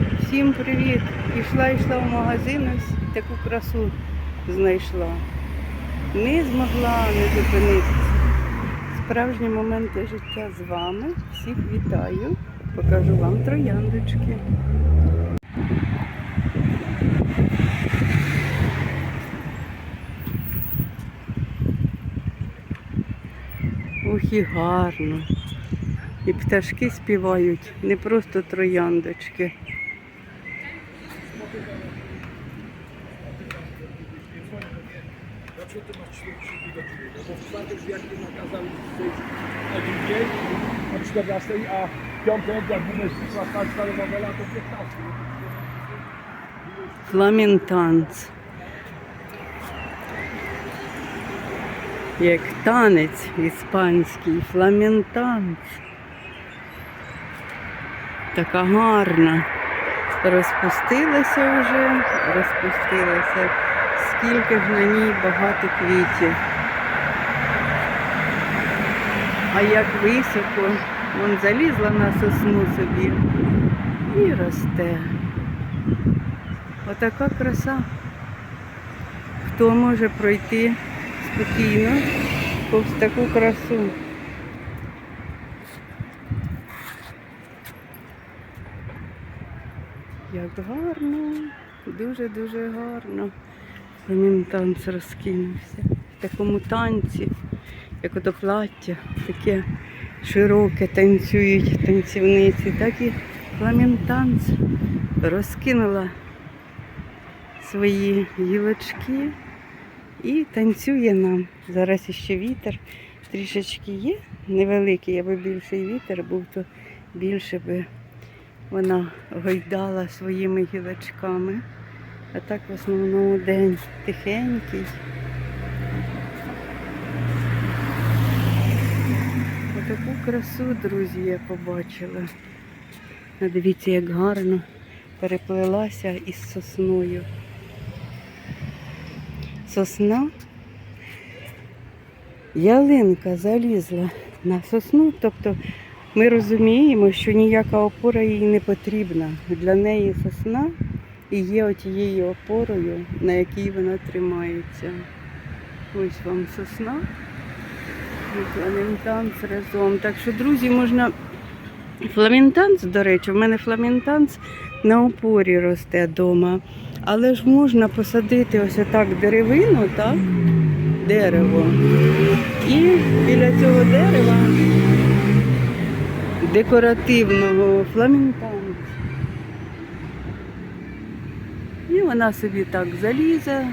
Всім привіт! Ішла, йшла в магазин, ось таку красу знайшла. Не змогла не зупинитися. Справжні моменти життя з вами. Всіх вітаю. Покажу вам трояндочки. Ох і гарно. І пташки співають, не просто трояндочки. Dlaczego ty masz 4 do drzwi? No bo w czwartek jak nie nakazały przyjść o drugiej, o 14, a piątek jak będziesz szła stać starowa wela, to 15. Фламінтанц. Як танець іспанський, фламінтанц. Така гарна. Розпустилася вже, розпустилася. Скільки ж на ній багато квітів. А як високо, вон залізла на сосну собі і росте. Отака краса. Хто може пройти спокійно повз таку красу? Як гарно, дуже-дуже гарно. Він танц розкинувся. В такому танці, як ото плаття, таке широке танцюють танцівниці, так і фламінтанц розкинула свої гілочки і танцює нам. Зараз іще вітер трішечки є, невеликий, аби більший вітер був, то більше би вона гойдала своїми гілочками. А так в основному день тихенький. Отаку красу, друзі, я побачила. Дивіться, як гарно переплелася із сосною. Сосна, ялинка залізла на сосну, тобто ми розуміємо, що ніяка опора їй не потрібна. Для неї сосна і є отією опорою, на якій вона тримається. Ось вам сосна. І фламінтанц разом. Так що, друзі, можна. Фламінтанц, до речі, в мене фламінтанц на опорі росте вдома. Але ж можна посадити ось отак деревину, так? Дерево. І біля цього дерева декоративного фламінтанця. І вона собі так залізе,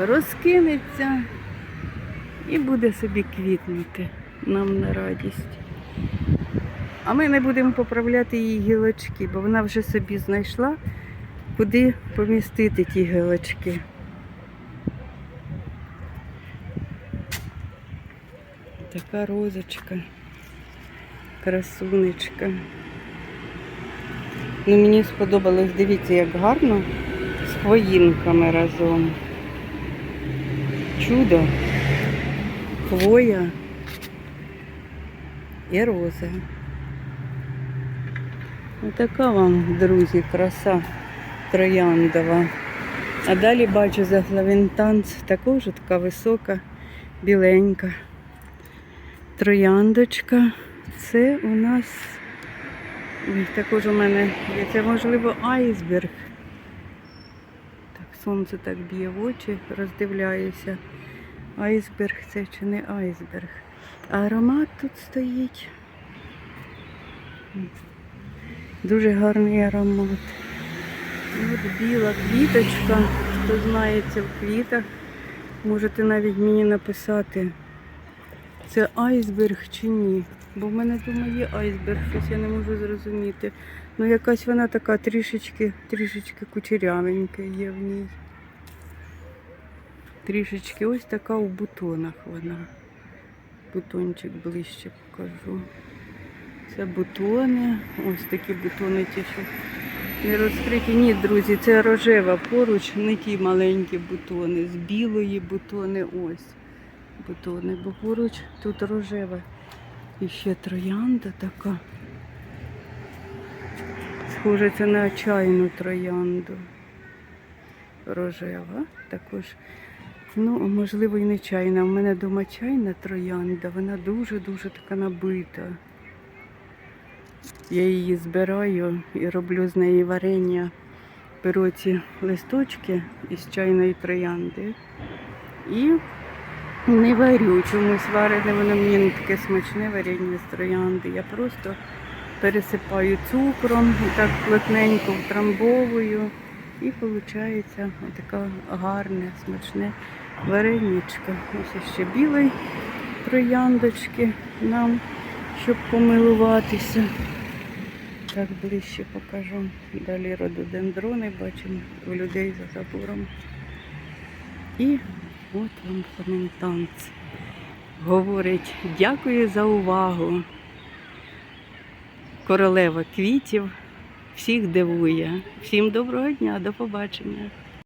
розкинеться і буде собі квітнути нам на радість. А ми не будемо поправляти її гілочки, бо вона вже собі знайшла, куди помістити ті гілочки. Така розочка, красунечка. Ну, мені сподобалось, дивіться, як гарно з хвоїнками разом. Чудо, хвоя і роза. Отака вам, друзі, краса трояндова. А далі бачу за флавентанц також така висока, біленька. Трояндочка. Це у нас також у мене є. Це можливо айсберг. Так, сонце так б'є в очі, роздивляюся. Айсберг це чи не айсберг. А аромат тут стоїть. Дуже гарний аромат. От біла квіточка. Хто знається в квітах, можете навіть мені написати, це айсберг чи ні. Бо в мене вдома є айсберг, щось я не можу зрозуміти. Ну якась вона така трішечки, трішечки кучерявенька є в ній. Трішечки ось така у бутонах вона. Бутончик ближче покажу. Це бутони. Ось такі бутони ті, що не розкриті. Ні, друзі, це рожева поруч, не ті маленькі бутони. З білої бутони ось бутони, бо поруч тут рожева. І ще троянда така. Схоже, це на чайну троянду. Рожева також. Ну, можливо, і не чайна. У мене вдома чайна троянда, вона дуже-дуже така набита. Я її збираю і роблю з неї варення. Беру ці листочки із чайної троянди і не варю чомусь варене, воно мені не таке смачне варення з троянди. Я просто пересипаю цукром, так плотненько втрамбовую. І виходить така гарне, смачне вареничко. Ось ще білої трояндочки нам, щоб помилуватися. Так ближче покажу. Далі рододендрони бачимо у людей за забором. І от вам фламентанц. Говорить, дякую за увагу. Королева квітів всіх дивує. Всім доброго дня, до побачення.